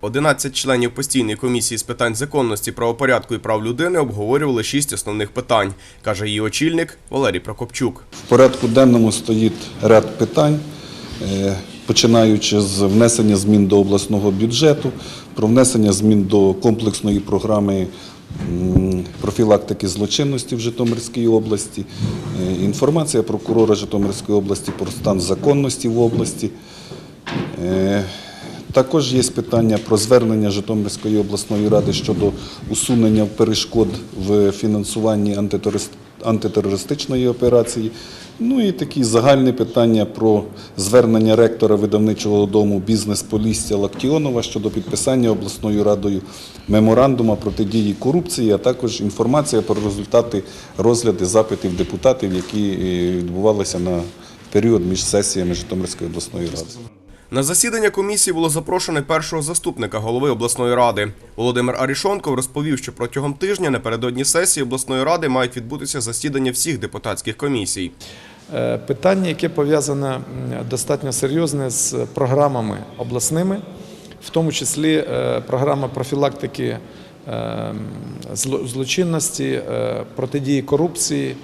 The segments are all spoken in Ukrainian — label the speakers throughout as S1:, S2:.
S1: 11 членів постійної комісії з питань законності, правопорядку і прав людини обговорювали шість основних питань, каже її очільник Валерій Прокопчук.
S2: В порядку денному стоїть ряд питань, е, починаючи з внесення змін до обласного бюджету, про внесення змін до комплексної програми профілактики злочинності в Житомирській області, е, інформація прокурора Житомирської області про стан законності в області. Також є питання про звернення Житомирської обласної ради щодо усунення перешкод в фінансуванні антитерористичної операції. Ну і такі загальні питання про звернення ректора видавничого дому бізнес Полісся Лактіонова щодо підписання обласною радою меморандума протидії корупції, а також інформація про результати розгляду запитів депутатів, які е, відбувалися на період між сесіями Житомирської обласної ради.
S1: На засідання комісії було запрошено першого заступника голови обласної ради. Володимир Арішонков розповів, що протягом тижня напередодні сесії обласної ради мають відбутися засідання всіх депутатських комісій.
S3: Е, Питання, яке пов'язане достатньо серйозне з програмами обласними, в тому числі е, програма профілактики е, злочинності, протидії корупції,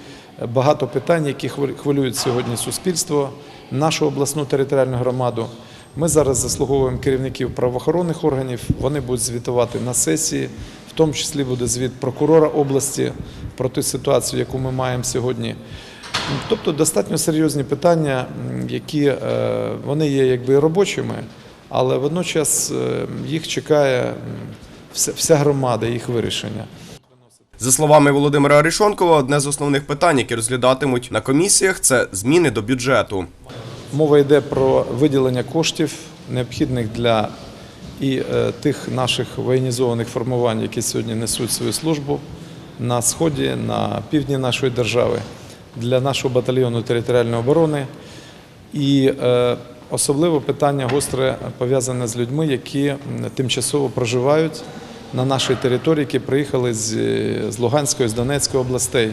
S3: багато питань, які хвилю- хвилюють сьогодні суспільство, нашу обласну територіальну громаду. Ми зараз заслуговуємо керівників правоохоронних органів. Вони будуть звітувати на сесії, в тому числі буде звіт прокурора області про ту ситуацію, яку ми маємо сьогодні. Тобто достатньо серйозні питання, які е, вони є якби робочими, але водночас е, їх чекає вся, громада, їх вирішення.
S1: За словами Володимира Арішонкова, одне з основних питань, які розглядатимуть на комісіях, це зміни до бюджету.
S3: Мова йде про виділення коштів, необхідних для і е, тих наших воєнізованих формувань, які сьогодні несуть свою службу на сході, на півдні нашої держави, для нашого батальйону територіальної оборони. І е, особливо питання гостре пов'язане з людьми, які тимчасово проживають на нашій території, які приїхали з, з Луганської, з Донецької областей.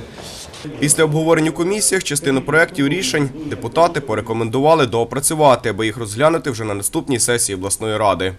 S1: Після обговорень у комісіях частину проєктів рішень депутати порекомендували доопрацювати, аби їх розглянути вже на наступній сесії обласної ради.